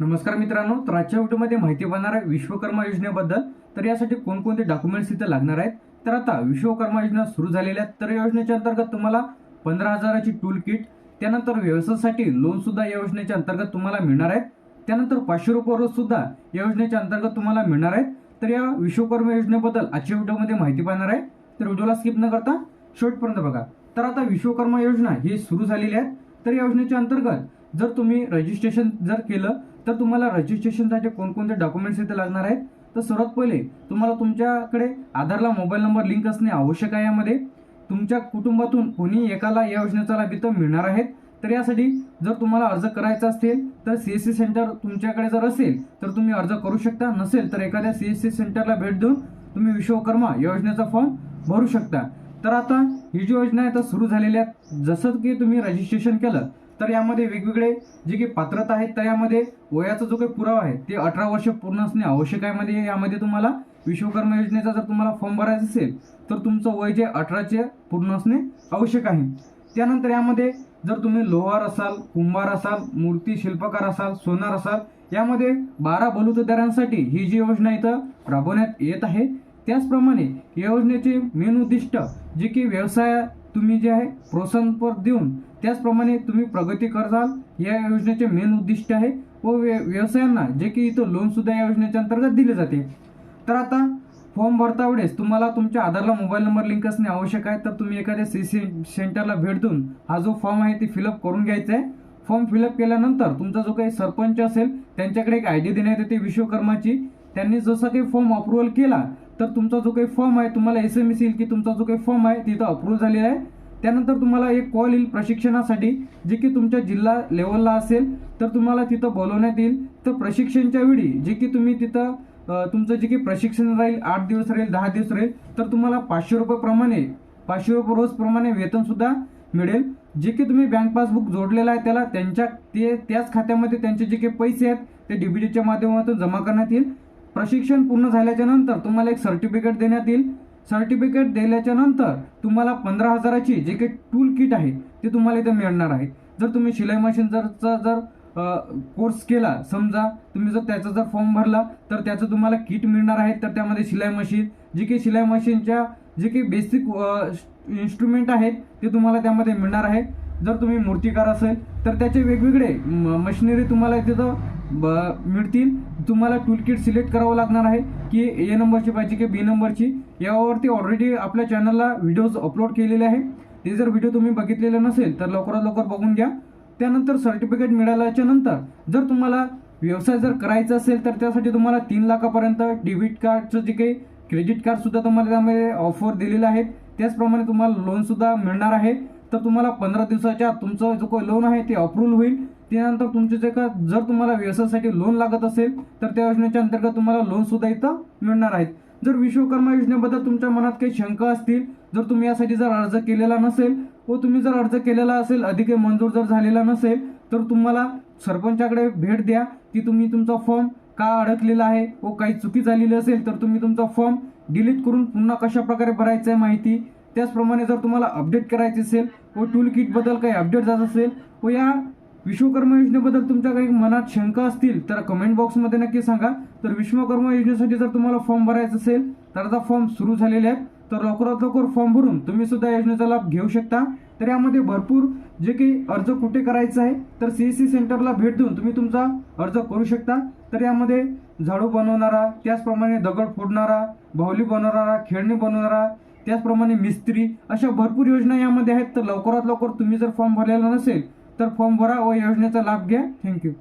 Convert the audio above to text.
नमस्कार मित्रांनो तर आजच्या व्हिडिओमध्ये माहिती बनणार आहे विश्वकर्मा योजनेबद्दल. तर यासाठी कोणकोणते डॉक्युमेंट्स इथे लागणार आहेत? तर आता विश्वकर्मा योजना सुरू झालेल्या आहेत. तर या योजनेच्या अंतर्गत तुम्हाला पंधरा हजाराची टूल किट त्यानंतर व्यवसायासाठी लोनसुद्धा या योजनेच्या अंतर्गत तुम्हाला मिळणार आहेत. त्यानंतर पाचशे रुपये रोज सुद्धा या योजनेच्या अंतर्गत तुम्हाला मिळणार आहेत. तर या विश्वकर्मा योजनेबद्दल आजच्या व्हिडिओमध्ये माहिती पाहणार आहे. तर व्हिडिओला स्किप न करता शेवटपर्यंत बघा. तर आता विश्वकर्मा योजना ही सुरू झालेली आहे. तर या योजनेच्या अंतर्गत जर तुम्ही रजिस्ट्रेशन जर केलं तर तुम्हाला रजिस्ट्रेशनसाठी कोणकोणते डॉक्युमेंट्स इथे लागणार आहेत? तर सर्वात पहिले तुम्हाला तुमच्याकडे आधारला मोबाईल नंबर लिंक असणे आवश्यक आहे यामध्ये. तुमच्या कुटुंबातून कोणी एकाला या योजनेचा लाभ इथं मिळणार आहेत. तर यासाठी जर तुम्हाला अर्ज करायचा असेल तर सी एस सी सेंटर तुमच्याकडे जर असेल तर तुम्ही अर्ज करू शकता. नसेल तर एखाद्या सी एस सी सेंटरला भेट देऊन तुम्ही विश्वकर्मा या योजनेचा फॉर्म भरू शकता. तर आता ही जी योजना आहे तर सुरू झालेली आहे. जसं की तुम्ही रजिस्ट्रेशन केलं तर यामध्ये वेगवेगळे जे काही पात्रता आहेत तर यामध्ये वयाचा जो काही पुरावा आहे ते अठरा वर्ष पूर्ण असणे आवश्यक आहे. म्हणजे यामध्ये तुम्हाला विश्वकर्मा योजनेचा जर तुम्हाला फॉर्म भरायचा असेल तर तुमचं वय जे अठराचे पूर्ण असणे आवश्यक आहे. त्यानंतर यामध्ये जर तुम्ही लोहार असाल कुंभार असाल मूर्ती शिल्पकार असाल सोनार असाल यामध्ये बारा बलुतदारांसाठी ही जी योजना इथं राबवण्यात येत आहे त्याचप्रमाणे या योजनेचे मेन उद्दिष्ट जे की व्यवसाय तुम्ही जे आहे प्रोत्साहनपर देऊन त्याचप्रमाणे तुम्ही प्रगती कराल या योजनेचे मेन उद्दिष्ट आहे व व्य- व्यवसायांना जे की इथं लोनसुद्धा या योजनेच्या अंतर्गत दिले जाते. तर आता फॉर्म भरता वेळेस तुम्हाला तुमच्या आधारला मोबाईल नंबर लिंक असणे आवश्यक आहे. तर तुम्ही एखाद्या सी सी सेंटरला भेट देऊन हा जो फॉर्म आहे ते फिलअप करून घ्यायचा आहे. फॉर्म फिलअप केल्यानंतर तुमचा जो काही सरपंच असेल त्यांच्याकडे एक आय डी देण्यात येते विश्वकर्माची. त्यांनी जसा काही फॉर्म अप्रुव्हल केला तर तुमचा जो काही फॉर्म आहे तुम्हाला एस एम एस येईल की तुमचा जो काही फॉर्म आहे तिथं अप्रूव्ह झालेला आहे. त्यानंतर तुम्हाला एक कॉल येईल प्रशिक्षणासाठी जे की तुमच्या जिल्हा लेवलला असेल तर तुम्हाला तिथं बोलवण्यात येईल. तर प्रशिक्षणच्या वेळी जे की तुम्ही तिथं तुमचं जे की प्रशिक्षण राहील आठ दिवस राहील दहा दिवस राहील तर तुम्हाला पाचशे रुपयेप्रमाणे पाचशे रुपये रोजप्रमाणे वेतनसुद्धा मिळेल. जे की तुम्ही बँक पासबुक जोडलेलं आहे त्याला त्यांच्या ते त्याच खात्यामध्ये त्यांचे जे काही पैसे आहेत ते डीबीटीच्या माध्यमातून जमा करण्यात येईल. प्रशिक्षण पूर्ण झाल्याच्यानंतर तुम्हाला एक सर्टिफिकेट देण्यात येईल. सर्टिफिकेट दिल्याच्या नंतर तुम्हाला पंधरा हजाराची जे काही टूल किट आहे ते तुम्हाला इथं मिळणार आहे. जर तुम्ही शिलाई मशीन जर जर कोर्स केला समजा तुम्ही जर त्याचा जर फॉर्म भरला तर त्याचं तुम्हाला किट मिळणार आहे. तर त्यामध्ये शिलाई मशीन जी काही शिलाई मशीनच्या जे काही बेसिक इन्स्ट्रुमेंट आहेत ते तुम्हाला त्यामध्ये मिळणार आहे. जर तुम्ही मूर्तिकार असेल तर त्याचे वेगवेगळे मशिनरी तुम्हाला तिथं ब- मिळतील. तुम्हाला टूल किट सिलेक्ट करावं लागणार आहे की ए नंबरची पाहिजे की बी नंबरची यावरती ऑलरेडी आपल्या चॅनलला व्हिडिओज अपलोड केलेले आहे. ते जर व्हिडिओ तुम्ही बघितलेले नसेल तर लवकरात लवकर बघून घ्या. त्यानंतर सर्टिफिकेट मिळाल्याच्या नंतर जर तुम्हाला व्यवसाय जर करायचा असेल तर त्यासाठी तुम्हाला तीन लाखापर्यंत डेबिट कार्डचं जे काही क्रेडिट कार्डसुद्धा तुम्हाला त्यामध्ये ऑफर दिलेलं आहे त्याचप्रमाणे तुम्हाला लोनसुद्धा मिळणार आहे. तर तुम्हाला पंधरा दिवसाच्या तुमचं जो काही लोन आहे ते अप्रूव्ह होईल. त्यानंतर तुमचे जे का जर तुम्हाला व्यवसायासाठी लोन लागत असेल तर त्या योजनेच्या अंतर्गत तुम्हाला लोनसुद्धा इथं मिळणार आहेत. जर विश्वकर्मा योजनेबद्दल तुमच्या मनात काही शंका असतील जर तुम्ही यासाठी जर अर्ज केलेला नसेल व तुम्ही जर अर्ज केलेला असेल अधिक मंजूर जर झालेला नसेल तर तुम्हाला सरपंचाकडे भेट द्या की तुम्ही तुमचा फॉर्म का अडकलेला आहे व काही चुकी झालेली असेल तर तुम्ही तुमचा फॉर्म डिलीट करून पुन्हा कशा प्रकारे भरायचं आहे माहिती त्याचप्रमाणे जर तुम्हाला अपडेट करायची असेल व टूल किटबद्दल काही अपडेट जात असेल व या विश्वकर्मा योजनेबद्दल तुमच्या काही मनात शंका असतील तर कमेंट बॉक्समध्ये नक्की सांगा. तर विश्वकर्मा योजनेसाठी जर तुम्हाला फॉर्म भरायचा असेल तर आता फॉर्म सुरू झालेले आहेत. तर लवकरात लवकर फॉर्म भरून तुम्ही सुद्धा योजनेचा लाभ घेऊ शकता. तर यामध्ये भरपूर जे काही अर्ज कुठे करायचा आहे तर सी एस सी सेंटरला भेट देऊन तुम्ही तुमचा अर्ज करू शकता. तर यामध्ये झाडू बनवणारा त्याचप्रमाणे दगड फोडणारा बाहुली बनवणारा खेळणी बनवणारा त्याचप्रमाणे मिस्त्री अशा भरपूर योजना यामध्ये आहेत. तर लवकरात लवकर तुम्ही जर फॉर्म भरलेला नसेल तर फॉर्म भरा व योजनेचा लाभ घ्या थँक्यू